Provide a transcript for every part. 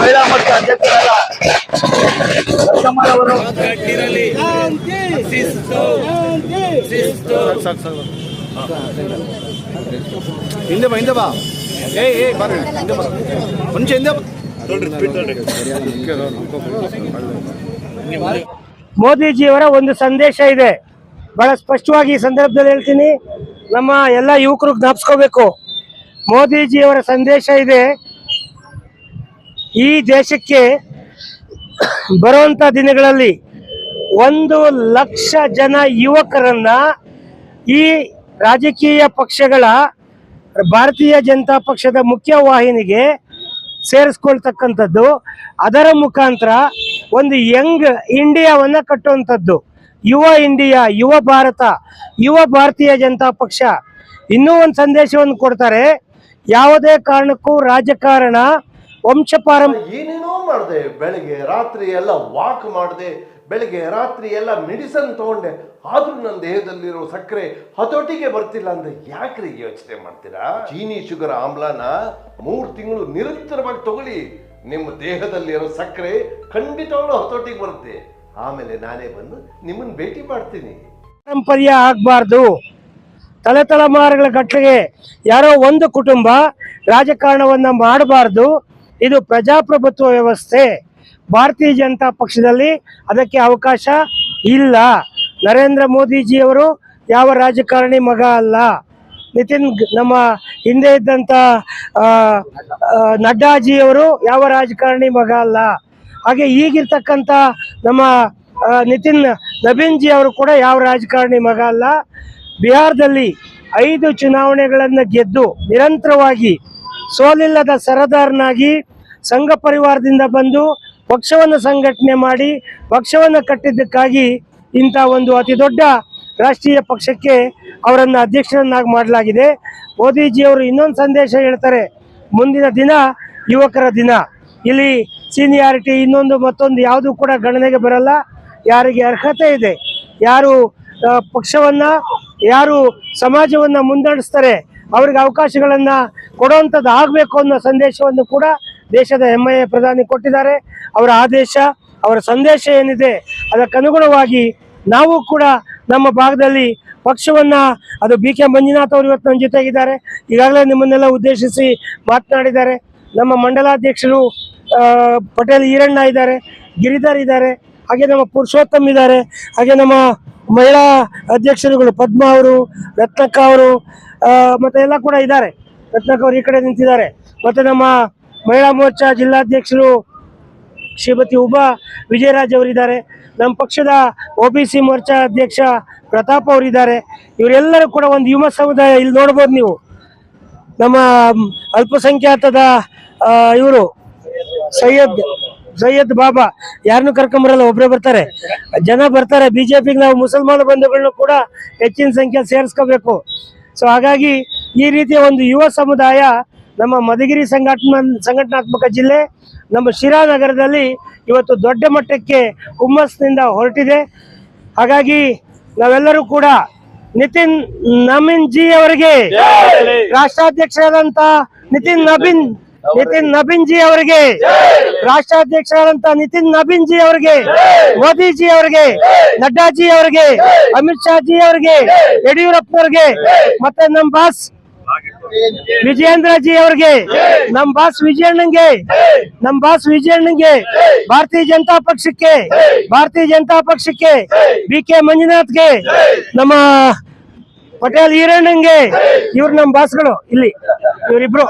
ಮಹಿಳಾ ಮೋರ್ಚಾ ಅಧ್ಯಕ್ಷರಾದ ಅವರು ಹಿಂದೆ ಬಾ ಹಿಂದೆ ಬಾ. ಏ ಏ ಬರ್ರಿ ಹಿಂದೆ ಬಾ. ಮುಂಚೆ ಹಿಂದೆ ಮೋದಿಜಿಯವರ ಒಂದು ಸಂದೇಶ ಇದೆ. ಬಹಳ ಸ್ಪಷ್ಟವಾಗಿ ಈ ಸಂದರ್ಭದಲ್ಲಿ ಹೇಳ್ತೀನಿ. ನಮ್ಮ ಎಲ್ಲ ಯುವಕರು ಜ್ಞಾಪಿಸ್ಕೋಬೇಕು. ಮೋದಿಜಿಯವರ ಸಂದೇಶ ಇದೆ. ಈ ದೇಶಕ್ಕೆ ಬರುವಂತ ದಿನಗಳಲ್ಲಿ ಒಂದು ಲಕ್ಷ ಜನ ಯುವಕರನ್ನ ಈ ರಾಜಕೀಯ ಪಕ್ಷಗಳ, ಭಾರತೀಯ ಜನತಾ ಪಕ್ಷದ ಮುಖ್ಯ ವಾಹಿನಿಗೆ ಸೇರಿಸ್ಕೊಳ್ತಕ್ಕಂಥದ್ದು. ಅದರ ಮುಖಾಂತರ ಒಂದು ಯಂಗ್ ಇಂಡಿಯಾವನ್ನ ಕಟ್ಟುವಂಥದ್ದು. ಯುವ ಇಂಡಿಯಾ, ಯುವ ಭಾರತ, ಯುವ ಭಾರತೀಯ ಜನತಾ ಪಕ್ಷ. ಇನ್ನೂ ಒಂದು ಸಂದೇಶವನ್ನು ಕೊಡ್ತಾರೆ. ಯಾವುದೇ ಕಾರಣಕ್ಕೂ ರಾಜಕಾರಣ ವಂಶ ಪಾರಂ ಏನೇನೋ ಮಾಡಿದೆ ಬೆಳಿಗ್ಗೆ ರಾತ್ರಿ ಎಲ್ಲ ವಾಕ್ ಮಾಡಿದೆ ಬೆಳಿಗ್ಗೆ ರಾತ್ರಿ ಎಲ್ಲ ಮೆಡಿಸನ್ ತಗೊಂಡೆ. ಆದ್ರೂ ನನ್ನ ದೇಹದಲ್ಲಿರೋ ಸಕ್ಕರೆ ಹತೋಟಿಗೆ ಬರ್ತಿಲ್ಲ ಅಂದ್ರೆ ಯಾಕ್ರಿ ಯೋಚನೆ ಮಾಡ್ತೀರಾ? ಚೀನಿ ಶುಗರ್ ಆಮ್ಲಾನ ಮೂರ್ ತಿಂಗಳು ನಿರಂತರವಾಗಿ ತಗೊಳ್ಳಿ. ನಿಮ್ಮ ದೇಹದಲ್ಲಿರೋ ಸಕ್ಕರೆ ಖಂಡಿತವಾಗ್ಲೂ ಹತೋಟಿಗೆ ಬರುತ್ತೆ. ಆಮೇಲೆ ನಾನೇ ಬಂದು ನಿಮ್ಮನ್ನ ಭೇಟಿ ಮಾಡ್ತೀನಿ. ಪರಂಪರೆಯ ಆಗ್ಬಾರ್ದು. ತಲೆ ತಲೆಮಾರುಗಳ ಗಟ್ಟಲೆಗೆ ಯಾರೋ ಒಂದು ಕುಟುಂಬ ರಾಜಕಾರಣವನ್ನ ಮಾಡಬಾರ್ದು. ಇದು ಪ್ರಜಾಪ್ರಭುತ್ವ ವ್ಯವಸ್ಥೆ. ಭಾರತೀಯ ಜನತಾ ಪಕ್ಷದಲ್ಲಿ ಅದಕ್ಕೆ ಅವಕಾಶ ಇಲ್ಲ. ನರೇಂದ್ರ ಮೋದಿಜಿಯವರು ಯಾವ ರಾಜಕಾರಣಿ ಮಗ ಅಲ್ಲ. ನಿತಿನ್ ನಮ್ಮ ಹಿಂದೆ ಆ, ನಡ್ಡಾಜಿಯವರು ಯಾವ ರಾಜಕಾರಣಿ ಮಗ ಅಲ್ಲ. ಹಾಗೆ ಈಗಿರ್ತಕ್ಕಂಥ ನಮ್ಮ ನಿತಿನ್ ನಬೀನ್ ಜಿ ಅವರು ಕೂಡ ಯಾವ ರಾಜಕಾರಣಿ ಮಗ ಅಲ್ಲ. ಬಿಹಾರದಲ್ಲಿ ಐದು ಚುನಾವಣೆಗಳನ್ನು ಗೆದ್ದು ನಿರಂತರವಾಗಿ ಸೋಲಿಲ್ಲದ ಸರದಾರನಾಗಿ ಸಂಘ ಪರಿವಾರದಿಂದ ಬಂದು ಪಕ್ಷವನ್ನು ಸಂಘಟನೆ ಮಾಡಿ ಪಕ್ಷವನ್ನು ಕಟ್ಟಿದ್ದಕ್ಕಾಗಿ ಇಂಥ ಒಂದು ಅತಿ ದೊಡ್ಡ ರಾಷ್ಟ್ರೀಯ ಪಕ್ಷಕ್ಕೆ ಅವರನ್ನು ಅಧ್ಯಕ್ಷರನ್ನಾಗಿ ಮಾಡಲಾಗಿದೆ. ಮೋದಿಜಿಯವರು ಇನ್ನೊಂದು ಸಂದೇಶ ಹೇಳ್ತಾರೆ, ಮುಂದಿನ ದಿನ ಯುವಕರ ದಿನ. ಇಲ್ಲಿ ಸೀನಿಯಾರಿಟಿ ಇನ್ನೊಂದು ಮತ್ತೊಂದು ಯಾವುದು ಕೂಡ ಗಣನೆಗೆ ಬರಲ್ಲ, ಯಾರಿಗೆ ಅರ್ಹತೆ ಇದೆ, ಯಾರು ಪಕ್ಷವನ್ನು, ಯಾರು ಸಮಾಜವನ್ನ ಮುನ್ನಡೆಸ್ತಾರೆ ಅವ್ರಿಗೆ ಅವಕಾಶಗಳನ್ನ ಕೊಡುವಂಥದ್ದು ಆಗಬೇಕು ಅನ್ನೋ ಸಂದೇಶವನ್ನು ಕೂಡ ದೇಶದ ಹೆಮ್ಮೆಯ ಪ್ರಧಾನಿ ಕೊಟ್ಟಿದ್ದಾರೆ. ಅವರ ಆದೇಶ, ಅವರ ಸಂದೇಶ ಏನಿದೆ ಅದಕ್ಕನುಗುಣವಾಗಿ ನಾವು ಕೂಡ ನಮ್ಮ ಭಾಗದಲ್ಲಿ ಪಕ್ಷವನ್ನ, ಅದು ಬಿ ಕೆ ಮಂಜುನಾಥ್ ಅವರು ಇವತ್ತು ನನ್ನ ಜೊತೆಗಿದ್ದಾರೆ. ಈಗಾಗಲೇ ನಿಮ್ಮನ್ನೆಲ್ಲ ಉದ್ದೇಶಿಸಿ ಮಾತನಾಡಿದ್ದಾರೆ. ನಮ್ಮ ಮಂಡಲಾಧ್ಯಕ್ಷರು ಪಟೇಲ್ ಈರಣ್ಣ ಇದ್ದಾರೆ, ಗಿರಿಧರ್ ಇದ್ದಾರೆ, ಹಾಗೆ ನಮ್ಮ ಪುರುಷೋತ್ತಮ್ ಇದ್ದಾರೆ, ಹಾಗೆ ನಮ್ಮ ಮಹಿಳಾ ಅಧ್ಯಕ್ಷರುಗಳು ಪದ್ಮ ಅವರು, ರತ್ನಕ್ಕ ಅವರು ಮತ್ತೆ ಎಲ್ಲ ಕೂಡ ಇದ್ದಾರೆ. ರತ್ನಕ್ಕ ಅವರು ಈ ಕಡೆ ನಿಂತಿದ್ದಾರೆ. ಮತ್ತೆ ನಮ್ಮ ಮಹಿಳಾ ಮೋರ್ಚಾ ಜಿಲ್ಲಾಧ್ಯಕ್ಷರು ಶ್ರೀಮತಿ ಉಬಾ ವಿಜಯರಾಜ್ ಅವರಿದ್ದಾರೆ. ನಮ್ಮ ಪಕ್ಷದ ಒ ಬಿ ಸಿ ಮೋರ್ಚಾ ಅಧ್ಯಕ್ಷ ಪ್ರತಾಪ್ ಅವರಿದ್ದಾರೆ. ಇವರೆಲ್ಲರೂ ಕೂಡ ಒಂದು ಯುವ ಸಮುದಾಯ ಇಲ್ಲಿ ನೋಡ್ಬೋದು ನೀವು. ನಮ್ಮ ಅಲ್ಪಸಂಖ್ಯಾತದ ಇವರು ಸೈಯದ್ ಸೈಯದ್ ಬಾಬಾ, ಯಾರನ್ನು ಕರ್ಕೊಂಬರಲ್ಲ ಒಬ್ಬರೇ ಬರ್ತಾರೆ. ಜನ ಬರ್ತಾರೆ. ಬಿಜೆಪಿಗೆ ನಾವು ಮುಸಲ್ಮಾನ ಬಂಧುಗಳನ್ನು ಕೂಡ ಹೆಚ್ಚಿನ ಸಂಖ್ಯೆ ಸೇರಿಸ್ಕೋಬೇಕು. ಸೊ ಹಾಗಾಗಿ ಈ ರೀತಿಯ ಒಂದು ಯುವ ಸಮುದಾಯ ನಮ್ಮ ಮಧುಗಿರಿ ಸಂಘಟನಾ ಸಂಘಟನಾತ್ಮಕ ಜಿಲ್ಲೆ ನಮ್ಮ ಶಿರಾ ನಗರದಲ್ಲಿ ಇವತ್ತು ದೊಡ್ಡ ಮಟ್ಟಕ್ಕೆ ಹುಮ್ಮಸ್ನಿಂದ ಹೊರಟಿದೆ. ಹಾಗಾಗಿ ನಾವೆಲ್ಲರೂ ಕೂಡ ನಿತಿನ್ ನಮಿನ್ ಜಿ ಅವರಿಗೆ ರಾಷ್ಟ್ರಾಧ್ಯಕ್ಷರಾದಂತ ನಿತಿನ್ ನಬೀನ್ ನಿತಿನ್ ನಬೀನ್ ಜಿ. ಅವರಿಗೆ ರಾಷ್ಟ್ರಾಧ್ಯಕ್ಷರಾದಂತ ನಿತಿನ್ ನಬೀನ್ ಜಿ. ಅವರಿಗೆ. ಮೋದಿ ಜಿ ಅವರಿಗೆ. ನಡ್ಡಾ ಜಿ. ಅವರಿಗೆ ಅಮಿತ್ ಶಾ ಜಿ. ಅವರಿಗೆ ಯಡಿಯೂರಪ್ಪನವ್ರಿಗೆ ಮತ್ತೆ ನಮ್ ಬಾಸ್ ವಿಜಯೇಂದ್ರ ಜಿ. ಅವ್ರಿಗೆ ನಮ್ ಬಾಸ್ ವಿಜಯಣ್ಣಂಗೆ. ನಮ್ ಬಾಸ್ ವಿಜಯಣ್ಣಂಗೆ. ಭಾರತೀಯ ಜನತಾ ಪಕ್ಷಕ್ಕೆ. ಭಾರತೀಯ ಜನತಾ ಪಕ್ಷಕ್ಕೆ. ಬಿ ಕೆ ಮಂಜುನಾಥ್ಗೆ. ನಮ್ಮ ಪಟೇಲ್ ಈರಣ್ಣಂಗೆ ಇವ್ರು ನಮ್ಮ ಬಾಸ್ಗಳು, ಇಲ್ಲಿ. ಇವರಿಬ್ರು.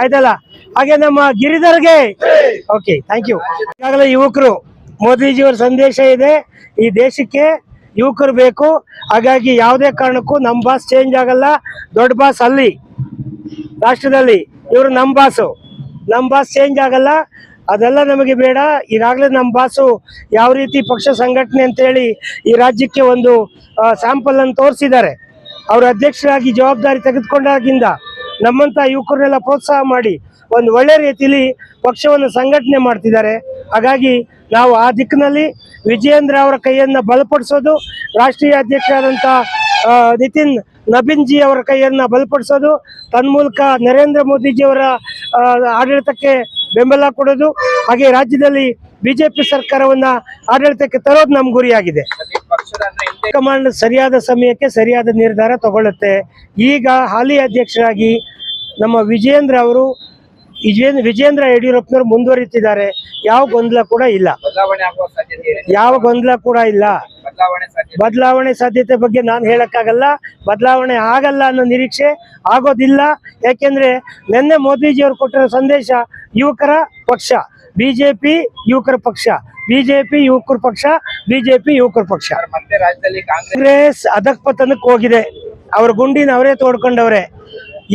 ಆಯ್ತಲ್ಲ? ಹಾಗೆ ನಮ್ಮ ಗಿರಿಧರ್ಗೆ. ಓಕೆ ಥ್ಯಾಂಕ್ ಯು ಈಗಾಗಲೇ ಯುವಕರು, ಮೋದಿಜಿಯವ್ರ ಸಂದೇಶ ಇದೆ. ಈ ದೇಶಕ್ಕೆ ಯುವಕರು ಬೇಕು. ಹಾಗಾಗಿ ಯಾವುದೇ ಕಾರಣಕ್ಕೂ ನಮ್ಮ ಬಾಸ್ ಚೇಂಜ್ ಆಗಲ್ಲ. ದೊಡ್ಡ ಬಾಸ್ ಅಲ್ಲಿ, ರಾಷ್ಟ್ರದಲ್ಲಿ. ಇವರು ನಮ್ಮ ಬಾಸು. ನಮ್ಮ ಬಾಸ್ ಚೇಂಜ್ ಆಗಲ್ಲ. ಅದೆಲ್ಲ ನಮಗೆ ಬೇಡ. ಈಗಾಗಲೇ ನಮ್ಮ ಬಾಸು ಯಾವ ರೀತಿ ಪಕ್ಷ ಸಂಘಟನೆ ಅಂತೇಳಿ ಈ ರಾಜ್ಯಕ್ಕೆ ಒಂದು ಸ್ಯಾಂಪಲ್ ಅನ್ನು ತೋರಿಸಿದ್ದಾರೆ. ಅವರು ಅಧ್ಯಕ್ಷರಾಗಿ ಜವಾಬ್ದಾರಿ ತೆಗೆದುಕೊಂಡಾಗಿಂದ ನಮ್ಮಂತ ಯುವಕರನ್ನೆಲ್ಲ ಪ್ರೋತ್ಸಾಹ ಮಾಡಿ ಒಂದು ಒಳ್ಳೆ ರೀತಿಯಲ್ಲಿ ಪಕ್ಷವನ್ನು ಸಂಘಟನೆ ಮಾಡ್ತಿದ್ದಾರೆ. ಹಾಗಾಗಿ ನಾವು ಆ ದಿಕ್ಕಿನಲ್ಲಿ ವಿಜಯೇಂದ್ರ ಅವರ ಕೈಯನ್ನ ಬಲಪಡಿಸೋದು, ರಾಷ್ಟ್ರೀಯ ಅಧ್ಯಕ್ಷರಾದಂಥ ನಿತಿನ್ ನಬೀನ್ ಜಿ ಅವರ ಕೈಯನ್ನ ಬಲಪಡಿಸೋದು, ತನ್ಮೂಲಕ ನರೇಂದ್ರ ಮೋದಿಜಿಯವರ ಆಡಳಿತಕ್ಕೆ ಬೆಂಬಲ ಕೊಡೋದು, ಹಾಗೆ ರಾಜ್ಯದಲ್ಲಿ ಬಿಜೆಪಿ ಸರ್ಕಾರವನ್ನ ಆಡಳಿತಕ್ಕೆ ತರೋದು ನಮ್ಮ ಗುರಿಯಾಗಿದೆ. ಹೈಕಮಾಂಡ್ ಸರಿಯಾದ ಸಮಯಕ್ಕೆ ಸರಿಯಾದ ನಿರ್ಧಾರ ತಗೊಳ್ಳುತ್ತೆ. ಈಗ ಹಾಲಿ ಅಧ್ಯಕ್ಷರಾಗಿ ನಮ್ಮ ವಿಜೇಂದ್ರ ಅವರು ವಿಜೇಂದ್ರ ವಿಜೇಂದ್ರ ಯಡಿಯೂರಪ್ಪನವರು ಮುಂದುವರಿತಿದ್ದಾರೆ. ಯಾವ ಗೊಂದಲ ಕೂಡ ಇಲ್ಲ. ಯಾವ ಗೊಂದಲ ಕೂಡ ಇಲ್ಲ. ಬದಲಾವಣೆ ಸಾಧ್ಯತೆ ಬದಲಾವಣೆ ಸಾಧ್ಯತೆ ಬಗ್ಗೆ ನಾನು ಹೇಳಕ್ಕಾಗಲ್ಲ. ಬದಲಾವಣೆ ಆಗಲ್ಲ ಅನ್ನೋ ನಿರೀಕ್ಷೆ ಆಗೋದಿಲ್ಲ. ಯಾಕೆಂದ್ರೆ ನಿನ್ನೆ ಮೋದಿಜಿ ಅವರು ಕೊಟ್ಟಿರೋ ಸಂದೇಶ ಯುವಕರ ಪಕ್ಷ ಬಿಜೆಪಿ ಯುವಕರ ಪಕ್ಷ. ಬಿಜೆಪಿ ಯುವಕರ ಪಕ್ಷ ಬಿಜೆಪಿ ಯುವಕರ ಪಕ್ಷ. ಮತ್ತೆ ರಾಜ್ಯದಲ್ಲಿ ಕಾಂಗ್ರೆಸ್? ಅದಕ್ ಅಧಃಪತನಕ್ಕೆ ಹೋಗಿದೆ. ಅವ್ರ ಗುಂಡಿನ ಅವರೇ ತೋಡ್ಕೊಂಡವ್ರೆ.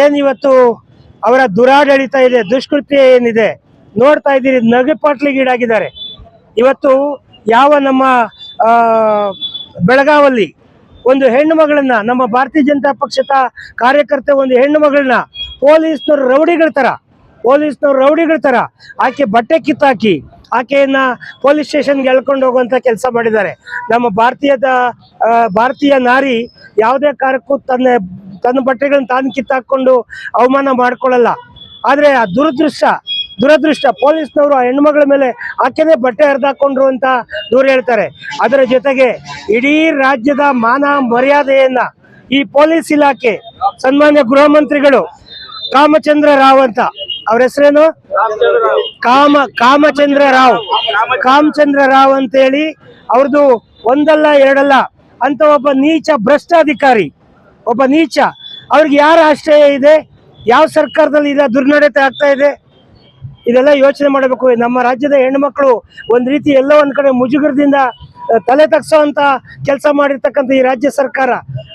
ಏನ್ ಇವತ್ತು ಅವರ ದುರಾಡಳಿತ ಇದೆ ದುಷ್ಕೃತ್ಯ ಏನಿದೆ? ನೋಡ್ತಾ ಇದ್ದೀರಿ ನಗೆಪಾಟ್ಲಿಗೀಡಾಗಿದ್ದಾರೆ ಇವತ್ತು ಯಾವ ನಮ್ಮ ಬೆಳಗಾವಲ್ಲಿ ಒಂದು ಹೆಣ್ಣು ಮಗಳನ್ನ ನಮ್ಮ ಭಾರತೀಯ ಜನತಾ ಪಕ್ಷದ ಕಾರ್ಯಕರ್ತೆ ಒಂದು ಹೆಣ್ಣು ಮಗಳನ್ನ ಪೊಲೀಸ್ನವ್ರು ರೌಡಿಗಳ ತರ ಪೊಲೀಸ್ನವ್ರು ರೌಡಿಗಳ ತರ ಆಕೆ ಬಟ್ಟೆ ಕಿತ್ತಾಕಿ ಆಕೆಯನ್ನ ಪೊಲೀಸ್ ಸ್ಟೇಷನ್ಗೆ ಎಳ್ಕೊಂಡು ಹೋಗುವಂತ ಕೆಲಸ ಮಾಡಿದ್ದಾರೆ. ನಮ್ಮ ಭಾರತೀಯದ ಭಾರತೀಯ ನಾರಿ ಯಾವುದೇ ಕಾರಕ್ಕೂ ತನ್ನ ತನ್ನ ಬಟ್ಟೆಗಳನ್ನ ತಾನು ಕಿತ್ತಾಕೊಂಡು ಅವಮಾನ ಮಾಡ್ಕೊಳ್ಳಲ್ಲ. ಆದ್ರೆ ಆ ದುರದೃಷ್ಟ ದುರದೃಷ್ಟ ಪೊಲೀಸ್ನವರು ಆ ಹೆಣ್ಮಗಳ ಮೇಲೆ ಆಕೆನೇ ಬಟ್ಟೆ ಹರಿದಾಕೊಂಡ್ರು ಅಂತ ದೂರ ಹೇಳ್ತಾರೆ. ಅದರ ಜೊತೆಗೆ ಇಡೀ ರಾಜ್ಯದ ಮಾನ ಮರ್ಯಾದೆಯನ್ನ ಈ ಪೊಲೀಸ್ ಇಲಾಖೆ, ಸನ್ಮಾನ್ಯ ಗೃಹ ಮಂತ್ರಿಗಳು ರಾಮಚಂದ್ರ ರಾವ್ ಅಂತ ಅವ್ರ ಹೆಸರೇನು? ಕಾಮ, ಕಾಮಚಂದ್ರ ರಾವ್. ಕಾಮಚಂದ್ರ ರಾವ್ ಅಂತೇಳಿ ಅವ್ರದ್ದು ಒಂದಲ್ಲ ಎರಡಲ್ಲ ಅಂತ ಒಬ್ಬ ನೀಚ ಭ್ರಷ್ಟಾಧಿಕಾರಿ, ಒಬ್ಬ ನೀಚ. ಅವ್ರಿಗೆ ಯಾರ ಆಶ್ರಯ ಇದೆ? ಯಾವ ಸರ್ಕಾರದಲ್ಲಿ ಇದೆ ದುರ್ನಡತೆ ಆಗ್ತಾ ಇದೆ? ಇದೆಲ್ಲ ಯೋಚನೆ ಮಾಡಬೇಕು. ನಮ್ಮ ರಾಜ್ಯದ ಹೆಣ್ಮಕ್ಳು ಒಂದ್ ರೀತಿ ಎಲ್ಲ ಒಂದ್ ಕಡೆ ಮುಜುಗರದಿಂದ ತಲೆ ತಗ್ಸೋಂತ ಕೆಲಸ ಮಾಡಿರ್ತಕ್ಕಂಥ ಈ ರಾಜ್ಯ ಸರ್ಕಾರ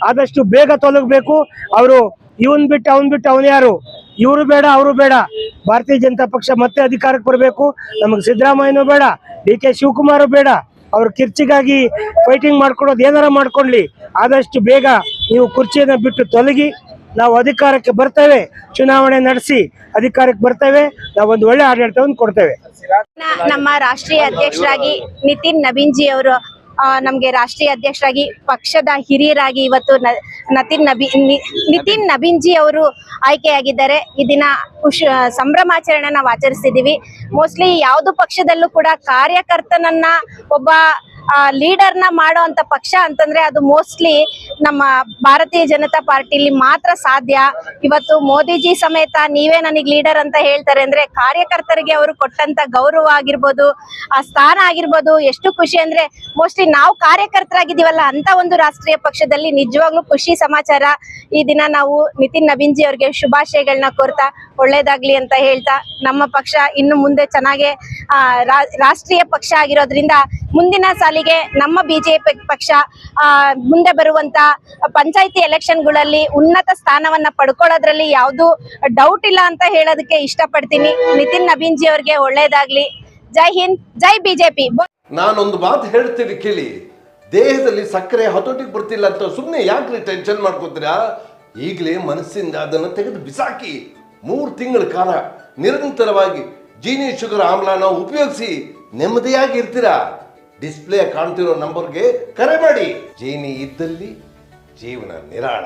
ಆದಷ್ಟು ಬೇಗ ತೊಲಗಬೇಕು. ಅವರು ಇವನ್ ಬಿಟ್ಟು ಅವನ್ ಬಿಟ್ಟು ಅವನ್ ಯಾರು? ಇವರು ಬೇಡ, ಅವರು ಬೇಡ. ಭಾರತೀಯ ಜನತಾ ಪಕ್ಷ ಮತ್ತೆ ಅಧಿಕಾರಕ್ಕೆ ಬರಬೇಕು. ನಮಗೆ ಸಿದ್ದರಾಮಯ್ಯನೂ ಬೇಡ, ಡಿ ಕೆ ಶಿವಕುಮಾರ್ ಬೇಡ. ಅವ್ರ ಕಿರ್ಚಿಗಾಗಿ ಫೈಟಿಂಗ್ ಮಾಡ್ಕೊಡೋದು ಏನಾರ ಮಾಡ್ಕೊಳ್ಳಿ. ಆದಷ್ಟು ಬೇಗ ನೀವು ಕುರ್ಚಿಯನ್ನು ಬಿಟ್ಟು ತೊಲಗಿ, ನಾವು ಅಧಿಕಾರಕ್ಕೆ ಬರ್ತೇವೆ. ಚುನಾವಣೆ ನಡೆಸಿ ಅಧಿಕಾರಕ್ಕೆ ಬರ್ತೇವೆ. ನಾವು ಒಂದು ಒಳ್ಳೆ ಆಡಳಿತವನ್ನು ಕೊಡ್ತೇವೆ. ನಮ್ಮ ರಾಷ್ಟ್ರೀಯ ಅಧ್ಯಕ್ಷರಾಗಿ ನಿತಿನ್ ನವೀನ್ಜಿ ಅವರು ನಮ್ಗೆ ರಾಷ್ಟ್ರೀಯ ಅಧ್ಯಕ್ಷರಾಗಿ, ಪಕ್ಷದ ಹಿರಿಯರಾಗಿ ಇವತ್ತು ನತಿನ್ ನಬಿ ನಿತಿನ್ ನಬೀನ್ಜಿ ಅವರು ಆಯ್ಕೆಯಾಗಿದ್ದಾರೆ. ಈ ದಿನ ಖುಷಿ ಸಂಭ್ರಮಾಚರಣೆ ನಾವು ಆಚರಿಸ್ತಿದೀವಿ ಮೋಸ್ಟ್ಲಿ ಯಾವ್ದು ಪಕ್ಷದಲ್ಲೂ ಕೂಡ ಕಾರ್ಯಕರ್ತನನ್ನ ಒಬ್ಬ ಲೀಡರ್ನ ಮಾಡೋ ಅಂತ ಪಕ್ಷ ಅಂತಂದ್ರೆ ಅದು ಮೋಸ್ಟ್ಲಿ ನಮ್ಮ ಭಾರತೀಯ ಜನತಾ ಪಾರ್ಟಿಲಿ ಮಾತ್ರ ಸಾಧ್ಯ. ಇವತ್ತು ಮೋದಿಜಿ ಸಮೇತ ನೀವೇ ನನಗೆ ಲೀಡರ್ ಅಂತ ಹೇಳ್ತಾರೆ ಅಂದ್ರೆ ಕಾರ್ಯಕರ್ತರಿಗೆ ಅವರು ಕೊಟ್ಟಂತ ಗೌರವ ಆಗಿರ್ಬೋದು, ಆ ಸ್ಥಾನ ಆಗಿರ್ಬೋದು, ಎಷ್ಟು ಖುಷಿ ಅಂದ್ರೆ ಮೋಸ್ಟ್ಲಿ ನಾವು ಕಾರ್ಯಕರ್ತರಾಗಿದ್ದೀವಲ್ಲ ಅಂತ ಒಂದು ರಾಷ್ಟ್ರೀಯ ಪಕ್ಷದಲ್ಲಿ ನಿಜವಾಗ್ಲೂ ಖುಷಿ ಸಮಾಚಾರ ಈ ದಿನ ನಾವು ನಿತಿನ್ ನವೀನ್ಜಿ ಅವ್ರಿಗೆ ಶುಭಾಶಯಗಳನ್ನ ಕೋರ್ತಾ ಒಳ್ಳೇದಾಗ್ಲಿ ಅಂತ ಹೇಳ್ತಾ ನಮ್ಮ ಪಕ್ಷ ಇನ್ನು ಮುಂದೆ ಚೆನ್ನಾಗೆ ರಾಷ್ಟ್ರೀಯ ಪಕ್ಷ ಆಗಿರೋದ್ರಿಂದ ಮುಂದಿನ ಸಾಲಿಗೆ ನಮ್ಮ ಬಿಜೆಪಿ ಪಕ್ಷ ಮುಂದೆ ಬರುವಂತ ಪಂಚಾಯತಿ ಎಲೆಕ್ಷನ್ಗಳಲ್ಲಿ ಉನ್ನತ ಸ್ಥಾನವನ್ನ ಪಡ್ಕೊಳ್ಳೋದ್ರಲ್ಲಿ ಯಾವುದು ಡೌಟ್ ಇಲ್ಲ ಅಂತ ಹೇಳೋದಕ್ಕೆ ಇಷ್ಟಪಡ್ತೀನಿ. ನಿತಿನ್ ನವೀನ್ಜಿ ಅವ್ರಿಗೆ ಒಳ್ಳೇದಾಗ್ಲಿ. ಜೈ ಹಿಂದ್, ಜೈ ಬಿಜೆಪಿ. ನಾನೊಂದು ಮಾತು ಹೇಳ್ತೀನಿ ಕೇಳಿ. ದೇಹದಲ್ಲಿ ಸಕ್ಕರೆ ಹತೋಟಿಗೆ ಬರ್ತಿಲ್ಲ ಅಂತ ಸುಮ್ಮನೆ ಯಾಕ್ರಿ ಟೆನ್ಷನ್ ಮಾಡ್ಕೋತೀರಾ? ಈಗಲೇ ಮನಸ್ಸಿಂದ ಅದನ್ನು ತೆಗೆದು ಬಿಸಾಕಿ. ಮೂರು ತಿಂಗಳ ಕಾಲ ನಿರಂತರವಾಗಿ ಜೀನಿ ಶುಗರ್ ಆಮ್ಲನ ಉಪಯೋಗಿಸಿ ನೆಮ್ಮದಿಯಾಗಿ ಇರ್ತೀರಾ? ಡಿಸ್ಪ್ಲೇ ಕಾಣ್ತಿರೋ ನಂಬರ್ಗೆ ಕರೆ ಮಾಡಿ. ಜೀನಿ ಇದ್ದಲ್ಲಿ ಜೀವನ ನಿರಾಳ.